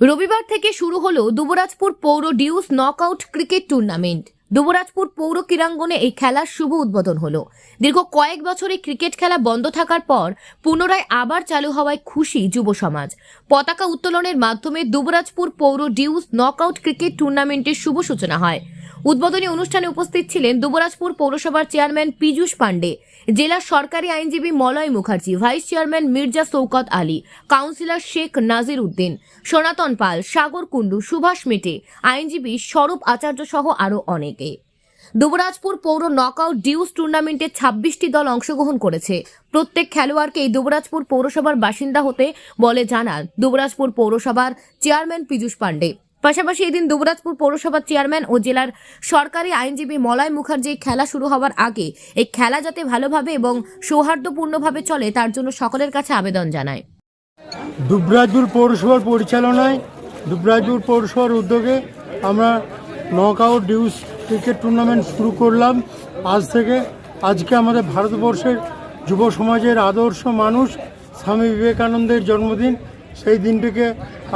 রবিবার থেকে শুরু হলো দুবরাজপুর পৌর deuce knockout cricket tournament. Dubrajpur পৌর ক্রীড়াঙ্গনে এই খেলার শুভ উদ্বোধন হলো। দীর্ঘ কয়েক বছরে ক্রিকেট খেলা বন্ধ থাকার পর পুনরায় আবার চালু হওয়ায় খুশি যুব সমাজ। পতাকা উত্তোলনের মাধ্যমে দুবরাজপুর পৌর ডিউস নকআউট ক্রিকেট টুর্নামেন্টের শুভ সূচনা হয়। উদ্বোধনী অনুষ্ঠানে উপস্থিত ছিলেন দুবরাজপুর পৌরসভার চেয়ারম্যান পীযুষ পাণ্ডে জেলার সরকারি আইনজীবী Malay Mukherjee, vice chairman Mirza Saukat Ali, councillor Sheikh Nazir Uddin, Sanatan Pal, Sagar Kundu, Subhash মেটে, আইনজীবী স্বরূপ আচার্য সহ আরও অনেকে। দুবরাজপুর পৌর নকআউট ডিউস টুর্নামেন্টে ছাব্বিশটি দল অংশগ্রহণ করেছে। প্রত্যেক খেলোয়াড়কে এই দুবরাজপুর পৌরসভার বাসিন্দা হতে বলে জানান দুবরাজপুর পৌরসভার চেয়ারম্যান পীযূষ পাণ্ডে। পাশাপাশি এদিন দুবরাজপুর পৌরসভার চেয়ারম্যান ও জেলার সরকারি আইনজীবী মলয় মুখার্জি খেলা শুরু হওয়ার আগে এই খেলা যাতে ভালোভাবে এবং সৌহার্দ্যপূর্ণভাবে চলে, তার জন্য সকলের কাছে আবেদন জানায়। দুবরাজপুর পৌরসভার পরিচালনায়, দুবরাজপুর পৌরসভার উদ্যোগে আমরা নকআউট ডিউস ক্রিকেট টুর্নামেন্ট শুরু করলাম। আজ থেকে আজকে আমাদের ভারতবর্ষের যুব সমাজের আদর্শ মানুষ স্বামী বিবেকানন্দের জন্মদিন। সেই দিনটিকে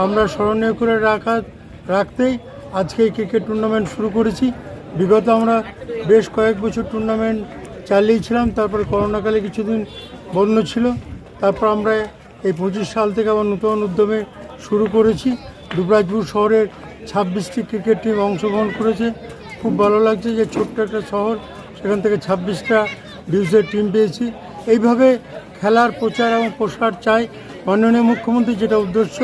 আমরা স্মরণীয় করে রাখা রাখতেই আজকে এই ক্রিকেট টুর্নামেন্ট শুরু করেছি। বিগত আমরা বেশ কয়েক বছর টুর্নামেন্ট চালিয়েছিলাম, তারপরে করোনাকালে কিছুদিন বন্ধ ছিল। তারপর আমরা এই পঁচিশ সাল থেকে আবার নতুন উদ্যমে শুরু করেছি। দুবরাজপুর শহরের ছাব্বিশটি ক্রিকেট টিম অংশগ্রহণ করেছে। খুব ভালো লাগছে যে ছোট্ট একটা শহর, সেখান থেকে ছাব্বিশটা ডিউসের টিম পেয়েছি। এইভাবে খেলার প্রচার এবং প্রসার চাই মাননীয় মুখ্যমন্ত্রী যেটা উদ্দেশ্য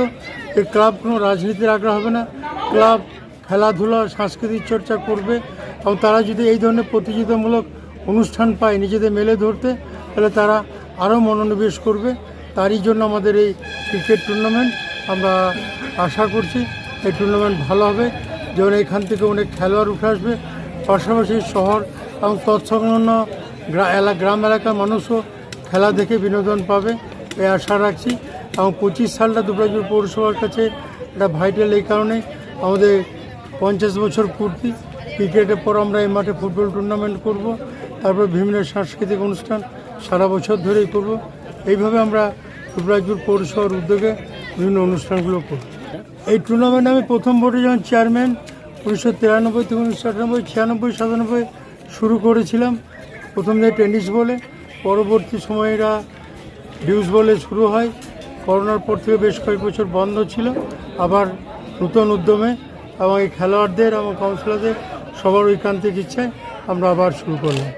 এই ক্লাব কোনো রাজনীতির আগ্রহ হবে না। ক্লাব খেলাধুলা, সাংস্কৃতিক চর্চা করবে এবং তারা যদি এই ধরনের প্রতিযোগিতামূলক অনুষ্ঠান পায় নিজেদের মেলে ধরতে, তাহলে তারা আরও মনোনিবেশ করবে। তারই জন্য আমাদের এই ক্রিকেট টুর্নামেন্ট, আমরা আশা করছি এই টুর্নামেন্ট ভালো হবে। যেমন এখান থেকে অনেক খেলোয়াড় উঠে আসবে, পাশাপাশি শহর এবং তৎসংলগ্ন গ্রাম এলাকার মানুষও খেলা দেখে বিনোদন পাবে। এই আশা রাখছি। এবং পঁচিশ সালটা দুবরাজপুর পৌরসভার কাছে এটা ভাইটাল এই কারণে আমাদের পঞ্চাশ বছর পূর্তি। ক্রিকেটের পর আমরা এই মাঠে ফুটবল টুর্নামেন্ট করব, তারপর বিভিন্ন সাংস্কৃতিক অনুষ্ঠান সারা বছর ধরেই করব। এইভাবে আমরা দুবরাজপুর পৌরসভার উদ্যোগে বিভিন্ন অনুষ্ঠানগুলো করব। এই টুর্নামেন্ট আমি প্রথম ভোটে যখন চেয়ারম্যান উনিশশো তিরানব্বই থেকে উনিশশো আটানব্বই, ছিয়ানব্বই, সাতানব্বই শুরু করেছিলাম, প্রথম দিকে টেনিস বলে, পরবর্তী সময়রা ডিউস বলে শুরু হয়। করোনার পর থেকে বেশ কয়েক বছর বন্ধ ছিল। আবার নূতন উদ্যমে এবং এই খেলোয়াড়দের এবং কাউন্সিলরদের সবার ঐকান্তিক ইচ্ছায় আমরা আবার শুরু করলাম।